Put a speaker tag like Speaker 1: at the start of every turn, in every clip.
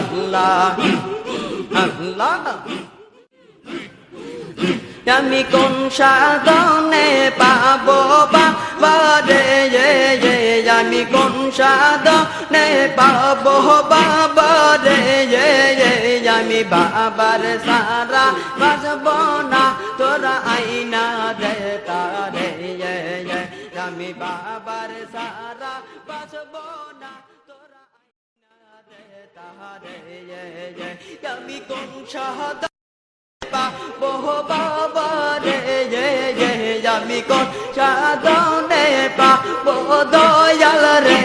Speaker 1: আল্লাহ। আল্লাহ আমি কোন সাধনে পাবো বাবা রে ye, ye, আমি কোন সাধনে পাবো বাবা রে ye, ye, আমি বাবার সারা বাজব না তোরা আইনা দে তারে আমি বাবার সারা বাজব না। আমি কোন সাধ বাবা রে আমি কোন সাধনে পাবো দয়াল রে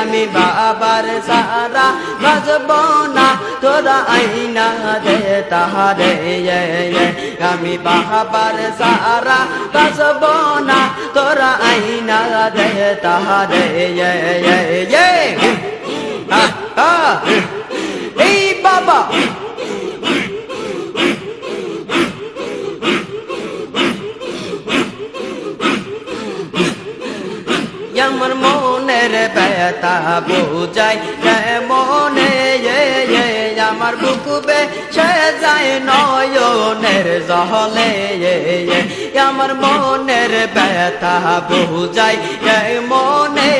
Speaker 1: আমি বাবার সারা বাজব না, তোরা আইনা দে তাহারে আমি বাবার সারা বাজব না, তোরা আইনা দে তাহারে ব্যথা বোঝাই মনে আমার বুকুবে সে যায় নয়নের জহলে আমার মনের ব্যথা বোঝাই মনে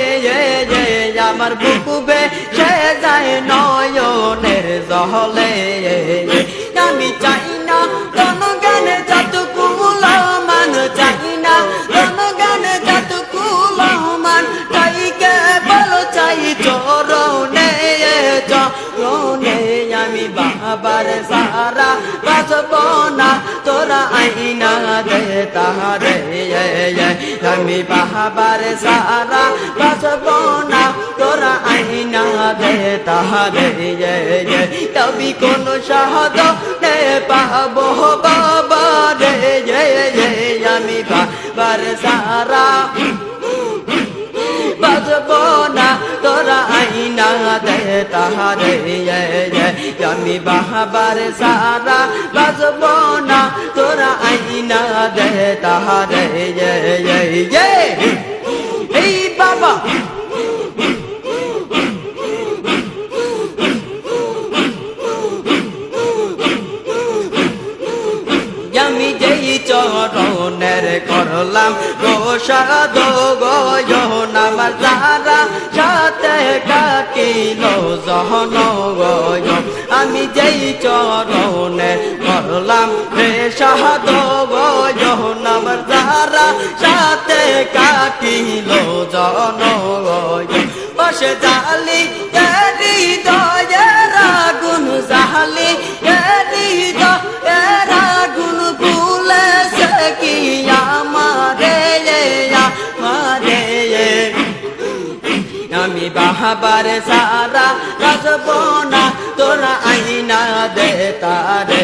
Speaker 1: আমার বুকুবে সে যায় নয়নের জহলে আমি চাই সারা বাজব না, তোরা আইনা দে তাহারে আমি বাবার সারা বাজব না, তোরা আইনা দে তাহারে তবি কোন সাহদ নে পাবো বাবা রে আমি বাবার সারা বাজব না, তোরা আইনা দে তাহারে আমি বাহাবার সারা বাজব না তোরা আইনা দে তাহারে গোসাদ গয়ন আমার যারা সাথে কাটিল জহন গয় আমি যেই চরণের করলাম রে সাহাদ গয়ন আমার যারা সাথে কাটিল জন গয় বসে জালি হৃদয়ের আগুন জাহালি বাহাবার সারা রাজব না, তোরা আইনা দে তারে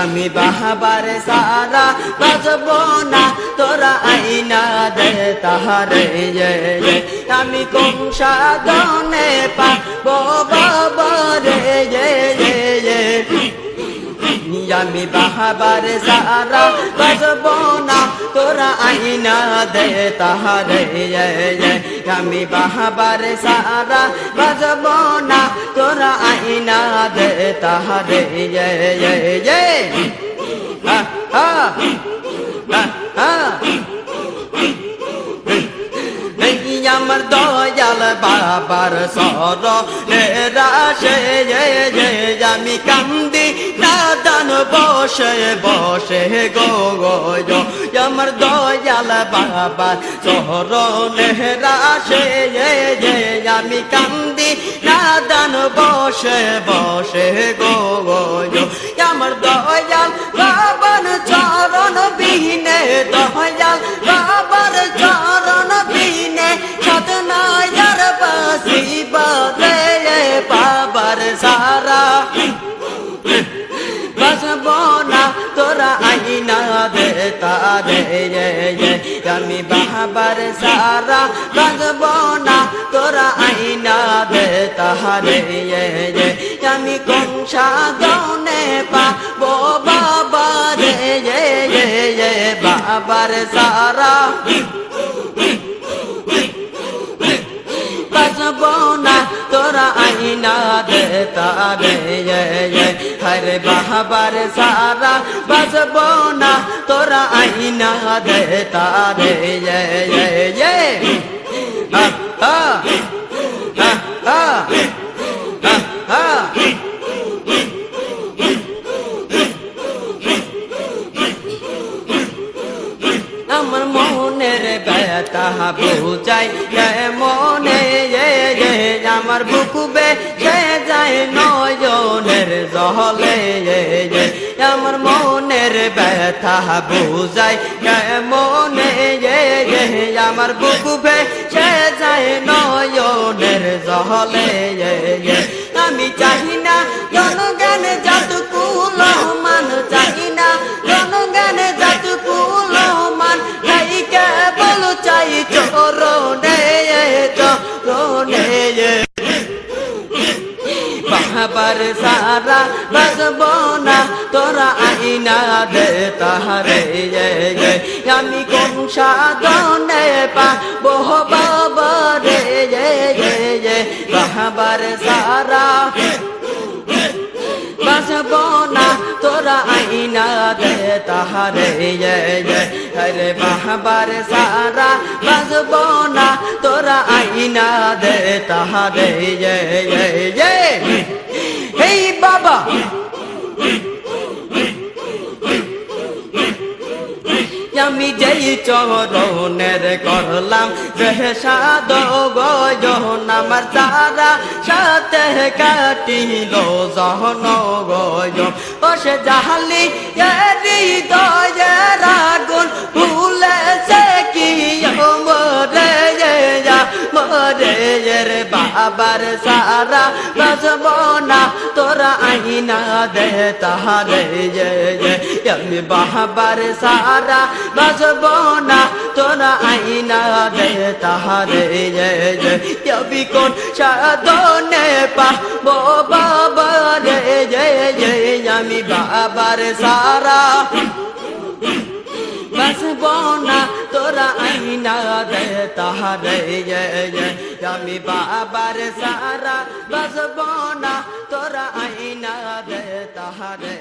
Speaker 1: আমি বাহাবার সারা রাজব না, তোরা আইনা দে তাহারে আমি কোন সাধনে পাবো বাবারে আমি বাহাবার সারা বাজব না তোরা আইনা দে তাহারে আমি বাহাবার সারা বাজব না তোরা আইনা দে তাহারে হা হা হা আমার দয়াল বাবার সর রাশে আমি কান্দি দাদান বসে বসে গো গো আমার দয়াল বাবার সর রাশে আমি কান্দি। দাদান বসে বসে গো গো। আমার দয়াল তোরা আইনা দে তারে আমি বাহাবার সারা বাজব না, তোরা আইনা দে তাহারে আমি কোন গনে পাবো বাবা রে বাবার সারা তারে হরে বাহাবার সারা বাসব না তোরা আইনা দে তারে আহ আহ আহ আহ আহ আমার মনের ব্যথা বুঝাই মনে এ এ আমার বুকুবে সে যায় নয়নের জহলে আমার মনের ব্যথা বুঝাই মনে আমার বুকুবে সে যায় নয়নের জহলে আমি চাহি না বাবার সারা বাজব না, তোরা আইনা দে তাহারে আমি কোন সাধনে পা বহ বাবারে বাবার সারা বাসব না, তোরা আইনা দে তাহারে হরে বাহবার সারা বাসব না, তোরা আইনা দে তাহারে হেই বাবা আমি যেই চরণের করলাম সাদ গজন আমার তারা, সাথে কাটিল জহন গজ ও সে জাহালি দয়ের আগুন ভুলেছে কি মরে মরে রে বাবার সারা বাজব না তোরা আইনা দে তাহারে আমি বাবার সারা বাজব না তোরা আইনা দে তাহারে কবি কোন সাধনে পা বাবারে আমি বাবার সারা। বাসব না তোরা আইনা দে, তাহারে আমি বাবার সারা বাসব না তোরা আইনা দে, তাহারে